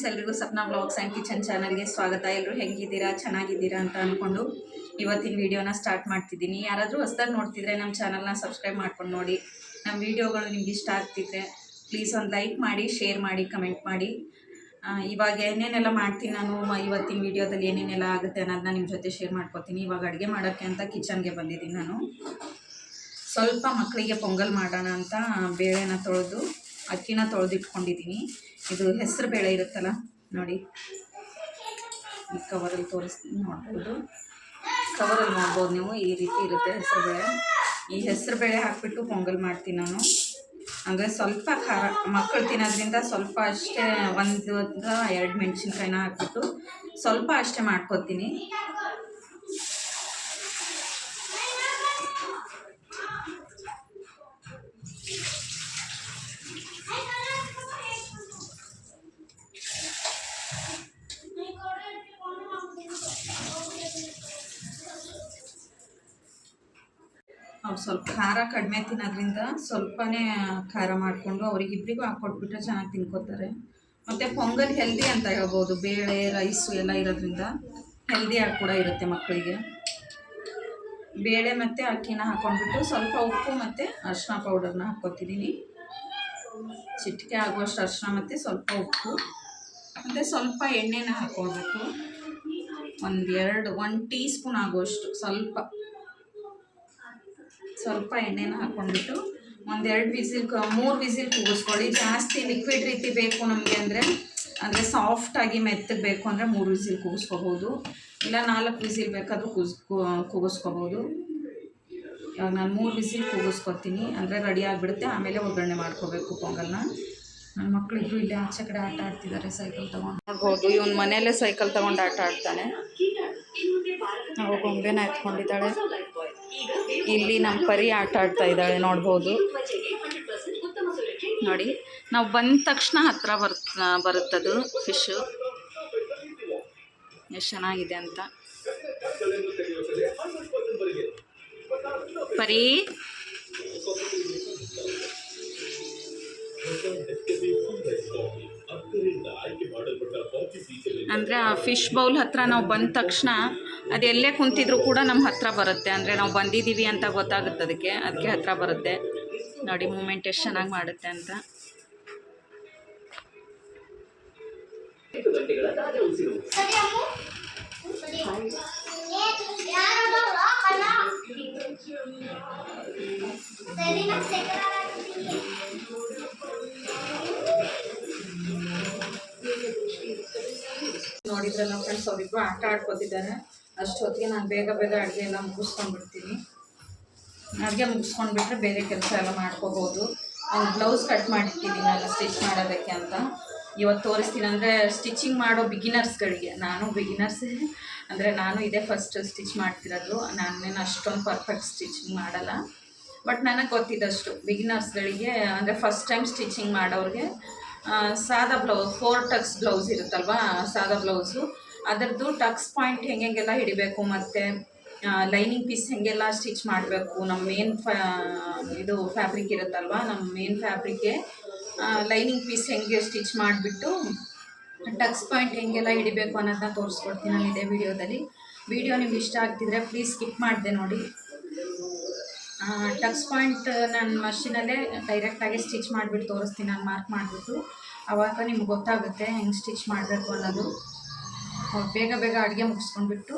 Friends, ಎಲ್ರಿಗೂ Sapna blogs and kitchen ಚಾನಲ್ಗೆ ಸ್ವಾಗತ. ಎಲ್ಲರೂ ಹೆಂಗಿದ್ದೀರಾ? ಚೆನ್ನಾಗಿದ್ದೀರಾ ಅಂತ ಅಂದ್ಕೊಂಡು ಇವತ್ತಿನ ವಿಡಿಯೋನ ಸ್ಟಾರ್ಟ್ ಮಾಡ್ತಿದ್ದೀನಿ. ಯಾರಾದರೂ ಹೊಸ್ದಾಗಿ ನೋಡ್ತಿದ್ರೆ ನಮ್ಮ ಚಾನಲ್ನ ಸಬ್ಸ್ಕ್ರೈಬ್ ಮಾಡ್ಕೊಂಡು ನೋಡಿ. ನಮ್ಮ ವೀಡಿಯೋಗಳು ನಿಮ್ಗೆ ಇಷ್ಟ ಆಗ್ತಿದ್ರೆ ಪ್ಲೀಸ್ ಒಂದು ಲೈಕ್ ಮಾಡಿ, ಶೇರ್ ಮಾಡಿ, ಕಮೆಂಟ್ ಮಾಡಿ. ಇವಾಗ ಏನೇನೆಲ್ಲ ಮಾಡ್ತೀನಿ ನಾನು ಇವತ್ತಿನ ವೀಡಿಯೋದಲ್ಲಿ ಏನೇನೆಲ್ಲ ಆಗುತ್ತೆ ಅನ್ನೋದನ್ನ ನಿಮ್ಮ ಜೊತೆ ಶೇರ್ ಮಾಡ್ಕೊತೀನಿ. ಇವಾಗ ಅಡುಗೆ ಮಾಡೋಕ್ಕೆ ಅಂತ ಕಿಚನ್ಗೆ ಬಂದಿದ್ದೀನಿ ನಾನು. ಸ್ವಲ್ಪ ಮಕ್ಕಳಿಗೆ ಪೊಂಗಲ್ ಮಾಡೋಣ ಅಂತ ಬೇಳೆನ ತೊಳೆದು ಅಕ್ಕಿನ ತೊಳೆದಿಟ್ಕೊಂಡಿದ್ದೀನಿ. ಇದು ಹೆಸರು ಬೇಳೆ ಇರುತ್ತಲ್ಲ, ನೋಡಿ. ಈ ಕವರಲ್ಲಿ ತೋರಿಸ್ತೀನಿ ನೋಡ್ಬೋದು. ಕವರಲ್ಲಿ ನೋಡ್ಬೋದು ನೀವು, ಈ ರೀತಿ ಇರುತ್ತೆ ಹೆಸರು ಬೇಳೆ. ಈ ಹೆಸರು ಬೇಳೆ ಹಾಕಿಬಿಟ್ಟು ಪೊಂಗಲ್ ಮಾಡ್ತೀನಿ ನಾನು. ಅಂದರೆ ಸ್ವಲ್ಪ ಖಾರ ಮಕ್ಕಳು ತಿನ್ನೋದ್ರಿಂದ ಸ್ವಲ್ಪ ಅಷ್ಟೇ ಒಂದು, ಎರಡು ಮೆಣಸಿನ್ಕಾಯಿನ ಹಾಕ್ಬಿಟ್ಟು ಸ್ವಲ್ಪ ಅಷ್ಟೇ ಮಾಡ್ಕೊತೀನಿ. ಅವ್ರು ಸ್ವಲ್ಪ ಖಾರ ಕಡಿಮೆ ತಿನ್ನೋದ್ರಿಂದ ಸ್ವಲ್ಪನೇ ಖಾರ ಮಾಡಿಕೊಂಡು ಅವ್ರಿಗಿಬ್ರಿಗೂ ಹಾಕ್ಕೊಟ್ಬಿಟ್ರೆ ಚೆನ್ನಾಗಿ ತಿನ್ಕೋತಾರೆ. ಮತ್ತು ಪೊಂಗಲ್ ಹೆಲ್ದಿ ಅಂತ ಹೇಳ್ಬೋದು. ಬೇಳೆ, ರೈಸು ಎಲ್ಲ ಇರೋದ್ರಿಂದ ಹೆಲ್ದಿಯಾಗಿ ಕೂಡ ಇರುತ್ತೆ ಮಕ್ಕಳಿಗೆ. ಬೇಳೆ ಮತ್ತು ಅಕ್ಕಿನ ಹಾಕ್ಕೊಂಡ್ಬಿಟ್ಟು ಸ್ವಲ್ಪ ಉಪ್ಪು ಮತ್ತು ಅರಿಶಿನ ಪೌಡರ್ನ ಹಾಕ್ಕೊತಿದ್ದೀನಿ ಚಿಟಿಕೆ ಆಗುವಷ್ಟು ಅರಿಶಿನ ಮತ್ತು ಸ್ವಲ್ಪ ಉಪ್ಪು. ಮತ್ತು ಸ್ವಲ್ಪ ಎಣ್ಣೆನ ಹಾಕ್ಕೊಳ್ಬೇಕು ಒಂದು ಎರಡು ಒನ್ ಟೀ ಸ್ಪೂನ್ ಆಗುವಷ್ಟು ಸ್ವಲ್ಪ ಸ್ವಲ್ಪ ಎಣ್ಣೆನ ಹಾಕ್ಕೊಂಡ್ಬಿಟ್ಟು ಒಂದೆರಡು ವಿಸಿಲ್ ಮೂರು ವಿಸಿಲ್ ಕೂಗಿಸ್ಕೊಳ್ಳಿ. ಜಾಸ್ತಿ ಲಿಕ್ವಿಡ್ ರೀತಿ ಬೇಕು ನಮಗೆ ಅಂದರೆ ಅಂದರೆ ಸಾಫ್ಟಾಗಿ ಮೆತ್ತಗೆ ಬೇಕು ಅಂದರೆ ಮೂರು ವಿಸಿಲ್ ಕೂಗಿಸ್ಕೋಬೋದು. ಇಲ್ಲ ನಾಲ್ಕು ವಿಸಿಲ್ ಬೇಕಾದರೂ ಕೂಸ್ ಕೂಗಿಸ್ಕೋಬೋದು. ಇವಾಗ ನಾನು ಮೂರು ವಿಸಿಲ್ ಕೂಗಿಸ್ಕೊತೀನಿ. ಅಂದರೆ ರೆಡಿ ಆಗಿಬಿಡುತ್ತೆ. ಆಮೇಲೆ ಒಗ್ಗರಣೆ ಮಾಡ್ಕೋಬೇಕು ಪೊಂಗಲ್ನ. ನನ್ನ ಮಕ್ಕಳಿಬ್ರು ಇಲ್ಲೇ ಆಚೆ ಕಡೆ ಆಟ ಆಡ್ತಿದ್ದಾರೆ ಸೈಕಲ್ ತೊಗೊಂಡು. ನೋಡ್ಬೋದು ಇವನು ಮನೆಯಲ್ಲೇ ಸೈಕಲ್ ತೊಗೊಂಡು ಆಟ ಆಡ್ತಾನೆ. ಗೊಂಬೆನ ಎತ್ಕೊಂಡಿದ್ದಾಳೆ. ಇಲ್ಲಿ ನಮ್ಮ ಪರಿ ಆಟ ಆಡ್ತಾ ಇದ್ದಾಳೆ, ನೋಡ್ಬೋದು. ನೋಡಿ, ನಾವು ಬಂದ ತಕ್ಷಣ ಹತ್ರ ಬರ್ತ ಬರುತ್ತದು ಫಿಶು ಎಷ್ಟು ಚೆನ್ನಾಗಿದೆ ಅಂತ. ಪರಿ. ಅಂದರೆ ಆ ಫಿಶ್ ಬೌಲ್ ಹತ್ರ ನಾವು ಬಂದ ತಕ್ಷಣ ಅದು ಎಲ್ಲೇ ಕುಂತಿದ್ರು ಕೂಡ ನಮ್ಮ ಹತ್ರ ಬರುತ್ತೆ. ಅಂದರೆ ನಾವು ಬಂದಿದ್ದೀವಿ ಅಂತ ಗೊತ್ತಾಗುತ್ತೆ ಅದಕ್ಕೆ. ಅದಕ್ಕೆ ಹತ್ರ ಬರುತ್ತೆ. ನೋಡಿ ಮೂಮೆಂಟ್ ಎಷ್ಟು ಚೆನ್ನಾಗಿ ಮಾಡುತ್ತೆ ಅಂತ. ನೋಡಿದ್ರಲ್ಲ ಫ್ರೆಂಡ್ಸ್ ಅವರಿಬ್ರು ಆಟ ಆಡ್ಕೊತಿದ್ದಾರೆ. ಅಷ್ಟೊತ್ತಿಗೆ ನಾನು ಬೇಗ ಬೇಗ ಅಡುಗೆ ಎಲ್ಲ ಮುಗಿಸ್ಕೊಂಡ್ಬಿಡ್ತೀನಿ. ಅಡುಗೆ ಮುಗಿಸ್ಕೊಂಡ್ಬಿಟ್ರೆ ಬೇರೆ ಕೆಲಸ ಎಲ್ಲ ಮಾಡ್ಕೋಬೋದು. ಒಂದು ಬ್ಲೌಸ್ ಕಟ್ ಮಾಡಿರ್ತೀನಿ ನಾನು ಸ್ಟಿಚ್ ಮಾಡೋದಕ್ಕೆ ಅಂತ. ಇವತ್ತು ತೋರಿಸ್ತೀನಿ ಅಂದರೆ ಸ್ಟಿಚಿಂಗ್ ಮಾಡೋ ಬಿಗಿನರ್ಸ್ಗಳಿಗೆ ನಾನು ಬಿಗಿನರ್ಸ್ ಅಂದರೆ ನಾನು ಇದೇ ಫಸ್ಟ್ ಸ್ಟಿಚ್ ಮಾಡ್ತಿರೋದು. ನಾನೇನು ಅಷ್ಟೊಂದು ಪರ್ಫೆಕ್ಟ್ ಸ್ಟಿಚಿಂಗ್ ಮಾಡಲ್ಲ. ಬಟ್ ನನಗೆ ಗೊತ್ತಿದ್ದಷ್ಟು ಬಿಗಿನರ್ಸ್ಗಳಿಗೆ ಅಂದರೆ ಫಸ್ಟ್ ಟೈಮ್ ಸ್ಟಿಚಿಂಗ್ ಮಾಡೋರಿಗೆ ಸಾದಾ ಬ್ಲೌಸ್ ಫೋರ್ ಟಕ್ಸ್ ಬ್ಲೌಸ್ ಇರುತ್ತಲ್ವಾ, ಸಾದಾ ಬ್ಲೌಸು. ಅದರದ್ದು ಟಕ್ಸ್ ಪಾಯಿಂಟ್ ಹೆಂಗೆಲ್ಲ ಹಿಡಿಬೇಕು ಮತ್ತು ಲೈನಿಂಗ್ ಪೀಸ್ ಹೆಂಗೆಲ್ಲ ಸ್ಟಿಚ್ ಮಾಡಬೇಕು. ನಮ್ಮ ಮೇನ್ ಫ್ಯಾ ಇದು ಫ್ಯಾಬ್ರಿಕ್ ಇರುತ್ತಲ್ವ ನಮ್ಮ ಮೇನ್ ಫ್ಯಾಬ್ರಿಕ್ಗೆ ಲೈನಿಂಗ್ ಪೀಸ್ ಹೆಂಗೆ ಸ್ಟಿಚ್ ಮಾಡಿಬಿಟ್ಟು ಟಕ್ಸ್ ಪಾಯಿಂಟ್ ಹೆಂಗೆಲ್ಲ ಹಿಡಿಬೇಕು ಅನ್ನೋದನ್ನ ತೋರಿಸ್ಕೊಡ್ತೀನಿ ನಾನು ಇದೇ ವಿಡಿಯೋದಲ್ಲಿ ವಿಡಿಯೋ ನಿಮ್ಗೆ ಇಷ್ಟ ಆಗ್ತಿದ್ರೆ ಪ್ಲೀಸ್ ಸ್ಕಿಪ್ ಮಾಡಿದೆ ನೋಡಿ. ಟಕ್ಸ್ ಪಾಯಿಂಟ್ ನಾನು ಮಷಿನಲ್ಲೇ ಡೈರೆಕ್ಟಾಗಿ ಸ್ಟಿಚ್ ಮಾಡಿಬಿಟ್ಟು ತೋರಿಸ್ತೀನಿ, ನಾನು ಮಾರ್ಕ್ ಮಾಡಿಬಿಟ್ಟು. ಆವಾಗ ನಿಮ್ಗೆ ಗೊತ್ತಾಗುತ್ತೆ ಹೆಂಗೆ ಸ್ಟಿಚ್ ಮಾಡಬೇಕು ಅನ್ನೋದು. ಬೇಗ ಬೇಗ ಅಡುಗೆ ಮುಗಿಸ್ಕೊಂಡ್ಬಿಟ್ಟು.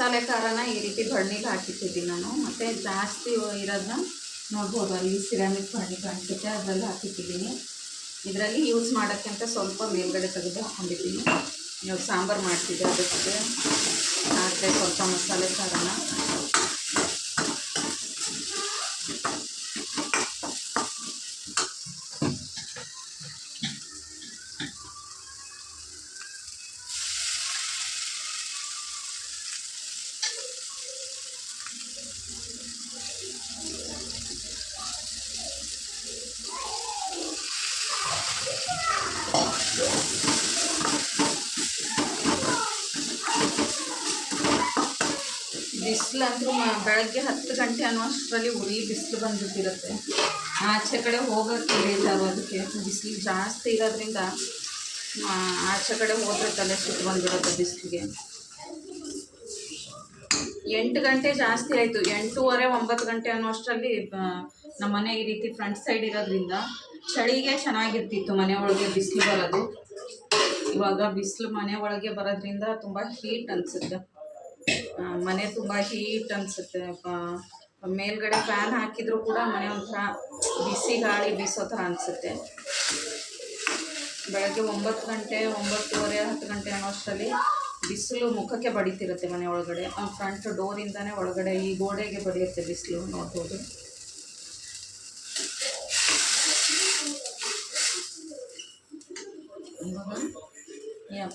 ಮಸಾಲೆ ಖಾರನ ಈ ರೀತಿ ಬಣ್ಣೀಲಿ ಹಾಕಿಟ್ಟಿದ್ದೀನಿ ನಾನು. ಮತ್ತು ಜಾಸ್ತಿ ಇರೋದನ್ನ ನೋಡ್ಬೋದು, ಅಲ್ಲಿ ಸಿರಾಮಿಕ್ ಬಣ್ಣಿ ಕಾಣಿಸುತ್ತೆ, ಅದರಲ್ಲಿ ಹಾಕಿಟ್ಟಿದ್ದೀನಿ. ಇದರಲ್ಲಿ ಯೂಸ್ ಮಾಡೋಕ್ಕಿಂತ ಸ್ವಲ್ಪ ಮೇಲ್ಗಡೆ ತೆಗೆದು ಹಾಕೊಂಡಿದ್ದೀನಿ. ನೀವು ಸಾಂಬಾರು ಮಾಡ್ತಿದ್ದೆ ಅದಕ್ಕೆ. ಹಾಕಿದೆ ಸ್ವಲ್ಪ ಮಸಾಲೆ ಖಾರನ ಬಿಸಿಲಂದ್ರೂ ಬೆಳಗ್ಗೆ ಹತ್ತು ಗಂಟೆ ಅನ್ನೋಷ್ಟರಲ್ಲಿ ಉರಿ ಬಿಸಿಲು ಬಂದ್ಬಿಟ್ಟಿರುತ್ತೆ. ಆಚೆ ಕಡೆ ಹೋಗೋಕ್ಕೆ ಬೇಜಾರು ಅದಕ್ಕೆ. ಬಿಸಿಲು ಜಾಸ್ತಿ ಇರೋದ್ರಿಂದ ಆಚೆ ಕಡೆ ಹೋದ್ರೆ ತಲೆ ಸುತ್ತು ಬಂದ್ಬಿಡುತ್ತೆ ಬಿಸಿಲಿಗೆ. ಎಂಟು ಗಂಟೆ ಜಾಸ್ತಿ ಆಯಿತು. ಎಂಟೂವರೆ, ಒಂಬತ್ತು ಗಂಟೆ ಅನ್ನೋಷ್ಟರಲ್ಲಿ ನಮ್ಮ ಮನೆ ಈ ರೀತಿ ಫ್ರಂಟ್ ಸೈಡ್ ಇರೋದ್ರಿಂದ ಚಳಿಗೆ ಚೆನ್ನಾಗಿರ್ತಿತ್ತು ಮನೆ ಒಳಗೆ ಬಿಸಿಲು ಬರೋದು. ಇವಾಗ ಬಿಸಿಲು ಮನೆ ಒಳಗೆ ಬರೋದ್ರಿಂದ ತುಂಬ ಹೀಟ್ ಅನಿಸುತ್ತೆ. ಮನೆ ತುಂಬ ಹೀಟ್ ಅನಿಸುತ್ತೆ. ಮೇಲ್ಗಡೆ ಫ್ಯಾನ್ ಹಾಕಿದರೂ ಕೂಡ ಮನೆ ಒಂಥರ ಬಿಸಿ ಗಾಳಿ ಬೀಸೋ ಥರ ಅನಿಸುತ್ತೆ. ಬೆಳಗ್ಗೆ ಒಂಬತ್ತು ಗಂಟೆ, ಒಂಬತ್ತುವರೆ, ಹತ್ತು ಗಂಟೆ ಅನ್ನೋಷ್ಟರಲ್ಲಿ ಬಿಸಿಲು ಮುಖಕ್ಕೆ ಬಡಿತಿರುತ್ತೆ ಮನೆ ಒಳಗಡೆ. ಫ್ರಂಟ್ ಡೋರಿಂದನೇ ಒಳಗಡೆ ಈ ಗೋಡೆಗೆ ಬಡಿಯುತ್ತೆ ಬಿಸಿಲು ನೋಡ್ಬೋದು.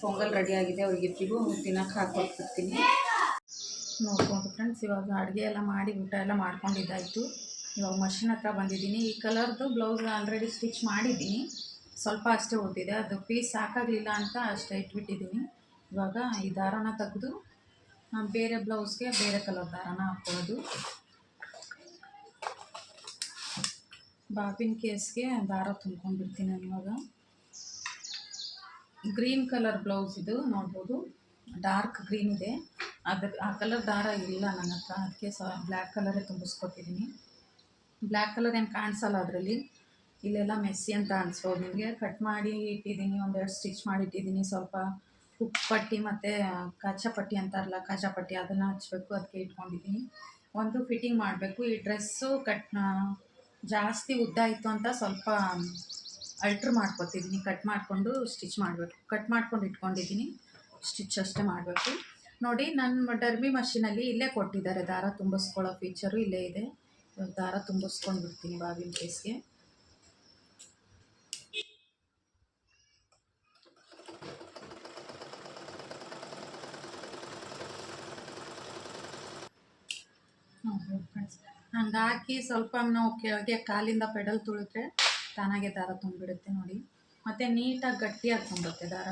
ಪೊಂಗಲ್ ರೆಡಿ ಆಗಿದೆ. ಅವ್ರಿಗಿಬ್ಬರಿಗೂ ತಿನ್ನಕ್ಕೆ ಹಾಕೊಟ್ಬಿಡ್ತೀನಿ ನೋಡ್ಕೊಂಡು ಫ್ರೆಂಡ್ಸ್ ಇವಾಗ ಅಡುಗೆ ಎಲ್ಲ ಮಾಡಿ ಊಟ ಎಲ್ಲ ಮಾಡ್ಕೊಂಡಿದ್ದಾಯಿತು. ಇವಾಗ ಮಷಿನ್ ಹತ್ರ ಬಂದಿದ್ದೀನಿ. ಈ ಕಲರ್ದು ಬ್ಲೌಸ್ ಆಲ್ರೆಡಿ ಸ್ಟಿಚ್ ಮಾಡಿದ್ದೀನಿ. ಸ್ವಲ್ಪ ಅಷ್ಟೇ ಉಳಿದಿದೆ. ಅದು ಪೀಸ್ ಸಾಕಾಗಲಿಲ್ಲ ಅಂತ ಅಷ್ಟೇ ಇಟ್ಬಿಟ್ಟಿದ್ದೀನಿ. ಇವಾಗ ಈ ದಾರನ ತೆಗೆದು ಬೇರೆ ಬ್ಲೌಸ್ಗೆ ಬೇರೆ ಕಲರ್ ದಾರನ ಹಾಕ್ಕೊಳ್ಳೋದು. ಬಾಬಿನ ಕೇಸ್ಗೆ ದಾರ ತುಂಬ್ಕೊಂಡ್ಬಿಡ್ತೀನಿ ನಾನು ಇವಾಗ. ಗ್ರೀನ್ ಕಲರ್ ಬ್ಲೌಸ್ ಇದು, ನೋಡ್ಬೋದು. ಡಾರ್ಕ್ ಗ್ರೀನ್ ಇದೆ. ಅದ್ರ ಆ ಕಲರ್ ದಾರ ಇಲ್ಲ ನನ್ನ ಹತ್ರ. ಅದಕ್ಕೆ ಸ, ಬ್ಲ್ಯಾಕ್ ಕಲರೇ ತುಂಬಿಸ್ಕೊತಿದ್ದೀನಿ ಬ್ಲ್ಯಾಕ್ ಕಲರ್ ಏನು ಕಾಣಿಸಲ್ಲ ಅದರಲ್ಲಿ. ಇಲ್ಲೆಲ್ಲ ಮೆಸ್ಸಿ ಅಂತ ಅನಿಸ್ಬೋದು ನಿಮಗೆ ಕಟ್ ಮಾಡಿ ಇಟ್ಟಿದ್ದೀನಿ, ಒಂದೆರಡು ಸ್ಟಿಚ್ ಮಾಡಿ ಇಟ್ಟಿದ್ದೀನಿ. ಸ್ವಲ್ಪ ಹುಕ್ ಪಟ್ಟಿ ಮತ್ತು ಕಾಚಾ ಪಟ್ಟಿ ಅಂತಾರಲ್ಲ ಕಾಚಾ ಪಟ್ಟಿ ಅದನ್ನು ಹಚ್ಚಬೇಕು ಅದಕ್ಕೆ ಇಟ್ಕೊಂಡಿದ್ದೀನಿ. ಒಂದು ಫಿಟ್ಟಿಂಗ್ ಮಾಡಬೇಕು. ಈ ಡ್ರೆಸ್ಸು ಕಟ್ ಜಾಸ್ತಿ ಉದ್ದ ಇತ್ತು ಅಂತ ಸ್ವಲ್ಪ ಅಲ್ಟ್ರ್ ಮಾಡ್ಕೊತಿದ್ದೀನಿ ಕಟ್ ಮಾಡಿಕೊಂಡು ಸ್ಟಿಚ್ ಮಾಡಬೇಕು. ಕಟ್ ಮಾಡ್ಕೊಂಡು ಇಟ್ಕೊಂಡಿದ್ದೀನಿ. ಸ್ಟಿಚ್ ಅಷ್ಟೇ ಮಾಡಬೇಕು. ನೋಡಿ ನನ್ನ ಡರ್ಬಿ ಮಷಿನಲ್ಲಿ ಇಲ್ಲೇ ಕೊಟ್ಟಿದ್ದಾರೆ. ದಾರ ತುಂಬಿಸ್ಕೊಳ್ಳೋ ಫೀಚರು ಇಲ್ಲೇ ಇದೆ. ದಾರ ತುಂಬಿಸ್ಕೊಂಡು ಬಿಡ್ತೀನಿ ಬಾಬಿನ ಕೇಸ್ಗೆ ಹಂಗೆ ಹಾಕಿ ಸ್ವಲ್ಪ ನಾವು ಕೆಳಗೆ ಕಾಲಿಂದ ಪೆಡಲ್ ತುಳಿದ್ರೆ ತಾನಾಗೆ ದಾರ ತುಂಬಿಡುತ್ತೆ ನೋಡಿ. ಮತ್ತು ನೀಟಾಗಿ ಗಟ್ಟಿಯಾಗಿ ತುಂಬುತ್ತೆ ದಾರ.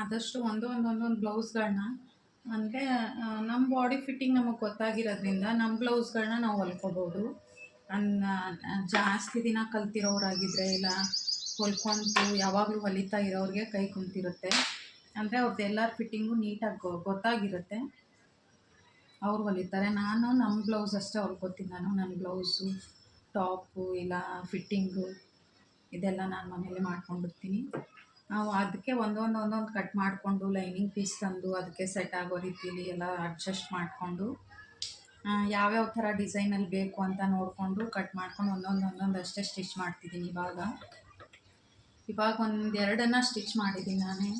ಆದಷ್ಟು ಒಂದೊಂದು ಒಂದು ಒಂದೊಂದು ಬ್ಲೌಸ್ಗಳನ್ನ ಅಂದರೆ ನಮ್ಮ ಬಾಡಿ ಫಿಟ್ಟಿಂಗ್ ನಮಗೆ ಗೊತ್ತಾಗಿರೋದ್ರಿಂದ ನಮ್ಮ ಬ್ಲೌಸ್ಗಳನ್ನ ನಾವು ಹೊಲ್ಕೋಬೋದು. ಅನ್ನ ಜಾಸ್ತಿ ದಿನ ಕಲ್ತಿರೋರಾಗಿದ್ದರೆ ಇಲ್ಲ ಹೊಲ್ಕೊಂಡು ಯಾವಾಗಲೂ ಹೊಲಿತಾ ಇರೋರಿಗೆ ಕೈ ಕುಂತಿರುತ್ತೆ. ಅಂದರೆ ಅವ್ರದ್ದು ಎಲ್ಲರ ಫಿಟ್ಟಿಂಗು ನೀಟಾಗಿ ಗೊತ್ತಾಗಿರುತ್ತೆ. ಅವ್ರು ಹೊಲಿತಾರೆ. ನಾನು ನಮ್ಮ ಬ್ಲೌಸ್ ಅಷ್ಟೇ ಹೊಲ್ಕೊತೀನಿ. ನಾನು ನನ್ನ ಬ್ಲೌಸು, ಟಾಪು, ಇಲ್ಲ, ಫಿಟ್ಟಿಂಗು, ಇದೆಲ್ಲ ನಾನು ಮನೇಲಿ ಮಾಡ್ಕೊಂಡಿರ್ತೀನಿ ನಾವು ಅದಕ್ಕೆ ಒಂದೊಂದು ಒಂದೊಂದು ಕಟ್ ಮಾಡಿಕೊಂಡು ಲೈನಿಂಗ್ ಪೀಸ್ ತಂದು ಅದಕ್ಕೆ ಸೆಟ್ ಆಗೋ ರೀತಿಲಿ ಎಲ್ಲ ಅಡ್ಜಸ್ಟ್ ಮಾಡಿಕೊಂಡು ಯಾವ್ಯಾವ ಥರ ಡಿಸೈನಲ್ಲಿ ಬೇಕು ಅಂತ ನೋಡಿಕೊಂಡು ಕಟ್ ಮಾಡ್ಕೊಂಡು ಒಂದೊಂದು ಒಂದೊಂದು ಅಷ್ಟೇ ಸ್ಟಿಚ್ ಮಾಡ್ತಿದ್ದೀನಿ ಇವಾಗ. ಇವಾಗ ಒಂದು ಎರಡನ್ನು ಸ್ಟಿಚ್ ಮಾಡಿದ್ದೀನಿ ನಾನೇ.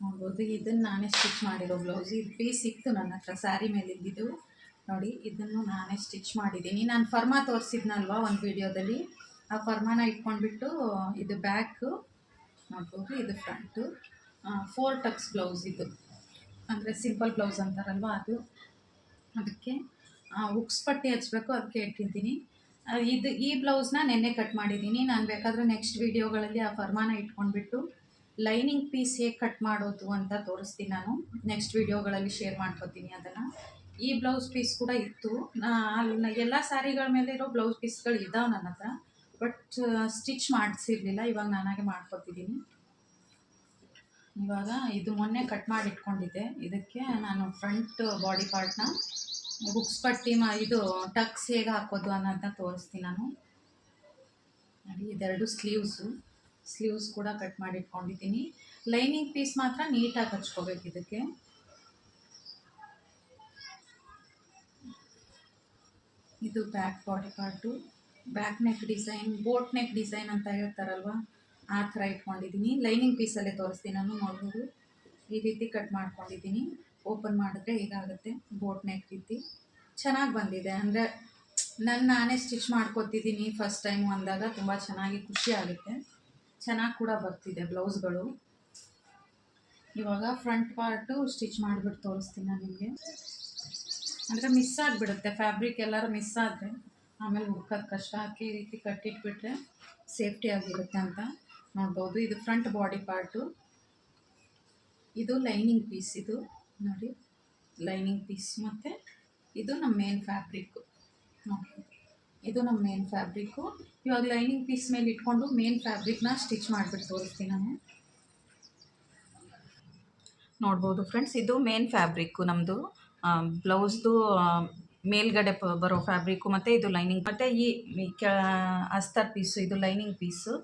ನೋಡ್ಬೋದು ಇದನ್ನು ನಾನೇ ಸ್ಟಿಚ್ ಮಾಡಿರೋ ಬ್ಲೌಸ್ ಇದು ಪೀಸ್ ಸಿಕ್ತು ನನ್ನ ಹತ್ರ ಸ್ಯಾರಿ ಮೇಲೆ ಇದ್ದಿದ್ದು ನೋಡಿ, ಇದನ್ನು ನಾನೇ ಸ್ಟಿಚ್ ಮಾಡಿದ್ದೀನಿ. ನಾನು ಫರ್ಮಾ ತೋರಿಸಿದ್ನಲ್ವ ಒಂದು ವಿಡಿಯೋದಲ್ಲಿ ಆ ಫರ್ಮಾನ ಇಟ್ಕೊಂಡ್ಬಿಟ್ಟು ಇದು ಬ್ಯಾಕು ನೋಡ್ಬೋದು ಇದು ಫ್ರಂಟು. ಫೋರ್ ಟಕ್ಸ್ ಬ್ಲೌಸ್ ಇದು. ಅಂದರೆ ಸಿಂಪಲ್ ಬ್ಲೌಸ್ ಅಂತಾರಲ್ವ ಅದು. ಅದಕ್ಕೆ ಉಕ್ಸ್ ಪಟ್ಟಿ ಹಚ್ಚಬೇಕು ಅದಕ್ಕೆ ಇಟ್ಟಿದ್ದೀನಿ. ಇದು, ಈ ಬ್ಲೌಸ್ನ ನೆನ್ನೆ ಕಟ್ ಮಾಡಿದ್ದೀನಿ. ನಾನು ಬೇಕಾದರೆ ನೆಕ್ಸ್ಟ್ ವೀಡಿಯೋಗಳಲ್ಲಿ ಆ ಫರ್ಮಾನ ಇಟ್ಕೊಂಡ್ಬಿಟ್ಟು ಲೈನಿಂಗ್ ಪೀಸ್ ಹೇಗೆ ಕಟ್ ಮಾಡೋದು ಅಂತ ತೋರಿಸ್ತೀನಿ ನಾನು. ನೆಕ್ಸ್ಟ್ ವೀಡಿಯೋಗಳಲ್ಲಿ ಶೇರ್ ಮಾಡ್ಕೊತೀನಿ ಅದನ್ನು. ಈ ಬ್ಲೌಸ್ ಪೀಸ್ ಕೂಡ ಇತ್ತು. ಎಲ್ಲ ಸ್ಯಾರಿಗಳ ಮೇಲೆ ಇರೋ ಬ್ಲೌಸ್ ಪೀಸ್ಗಳು ಇದ್ದಾವೆ ನನ್ನ ಹತ್ರ ಬಟ್ ಸ್ಟಿಚ್ ಮಾಡಿಸಿರ್ಲಿಲ್ಲ. ಇವಾಗ ನಾನಾಗೆ ಮಾಡ್ಕೊತಿದ್ದೀನಿ ಇವಾಗ ಇದು ಮೊನ್ನೆ ಕಟ್ ಮಾಡಿ ಇಟ್ಕೊಂಡಿದ್ದೆ ಇದಕ್ಕೆ ನಾನು ಫ್ರಂಟ್ ಬಾಡಿ ಪಾರ್ಟ್ನ ಬುಕ್ಸ್ ಪಟ್ಟಿ ಮಾ ಇದು ಟಕ್ಸ್ ಹೇಗೆ ಹಾಕೋದು ಅನ್ನೋದನ್ನ ತೋರಿಸ್ತೀನಿ ನಾನು. ನೋಡಿ, ಇದೆರಡು ಸ್ಲೀವ್ಸು ಸ್ಲೀವ್ಸ್ ಕೂಡ ಕಟ್ ಮಾಡಿ ಇಟ್ಕೊಂಡಿದ್ದೀನಿ ಲೈನಿಂಗ್ ಪೀಸ್ ಮಾತ್ರ ನೀಟಾಗಿ ಹಚ್ಕೋಬೇಕು ಇದಕ್ಕೆ. ಇದು back body part back neck design boat neck design ಅಂತ ಹೇಳ್ತಾರಲ್ವ? ಆ ಥರ ಇಟ್ಕೊಂಡಿದ್ದೀನಿ. ಲೈನಿಂಗ್ ಪೀಸಲ್ಲೇ ತೋರಿಸ್ತೀನಿ, ನಾನು ನೋಡ್ಬೋದು. ಈ ರೀತಿ ಕಟ್ ಮಾಡ್ಕೊಂಡಿದ್ದೀನಿ. ಓಪನ್ ಮಾಡಿದ್ರೆ ಹೀಗಾಗುತ್ತೆ? ಬೋಟ್ ನೆಕ್ ರೀತಿ. ಚೆನ್ನಾಗಿ ಬಂದಿದೆ. ಅಂದರೆ ನನ್ನ ನಾನೇ ಸ್ಟಿಚ್ ಮಾಡ್ಕೊತಿದ್ದೀನಿ ಫಸ್ಟ್ ಟೈಮು ಅಂದಾಗ ತುಂಬ ಚೆನ್ನಾಗಿ ಖುಷಿ ಆಗುತ್ತೆ. ಚೆನ್ನಾಗಿ ಕೂಡ ಬರ್ತಿದೆ ಬ್ಲೌಸ್ಗಳು. ಇವಾಗ ಫ್ರಂಟ್ ಪಾರ್ಟು ಸ್ಟಿಚ್ ಮಾಡಿಬಿಟ್ಟು ತೋರಿಸ್ತೀನಿ ನಾನು ನಿಮಗೆ. ಅಂದರೆ ಮಿಸ್ ಆಗಿಬಿಡುತ್ತೆ. ಫ್ಯಾಬ್ರಿಕ್ ಎಲ್ಲರೂ ಮಿಸ್ ಆದರೆ. ಆಮೇಲೆ ಹುಡ್ಕೋದು ಕಷ್ಟ ಹಾಕಿ ಈ ರೀತಿ ಕಟ್ಟಿಟ್ಬಿಟ್ರೆ ಸೇಫ್ಟಿ ಆಗಿರುತ್ತೆ ಅಂತ ನೋಡ್ಬೋದು. ಇದು ಫ್ರಂಟ್ ಬಾಡಿ ಪಾರ್ಟು. ಇದು ಲೈನಿಂಗ್ ಪೀಸ್ ಇದು. ನೋಡಿ, ಲೈನಿಂಗ್ ಪೀಸ್ ಮತ್ತು ಇದು ನಮ್ಮ ಮೇನ್ ಫ್ಯಾಬ್ರಿಕ್ಕು. ನೋಡಿ, ಇದು ನಮ್ಮ ಮೇನ್ ಫ್ಯಾಬ್ರಿಕ್ಕು. ಇವಾಗ ಲೈನಿಂಗ್ ಪೀಸ್ ಮೇಲೆ ಇಟ್ಕೊಂಡು ಮೇನ್ ಫ್ಯಾಬ್ರಿಕ್ನ ಸ್ಟಿಚ್ ಮಾಡಿಬಿಟ್ಟು ತೋರಿಸ್ತೀನಿ ನಾನು. ನೋಡ್ಬೋದು ಫ್ರೆಂಡ್ಸ್, ಇದು ಮೇನ್ ಫ್ಯಾಬ್ರಿಕ್ಕು ನಮ್ಮದು ಬ್ಲೌಸ್ದು ಮೇಲ್ಗಡೆ ಬರೋ ಫ್ಯಾಬ್ರಿಕ್ಕು ಮತ್ತು ಇದು ಲೈನಿಂಗ್, ಮತ್ತು ಈ ಅಸ್ತರ್ ಪೀಸು, ಇದು ಲೈನಿಂಗ್ ಪೀಸು.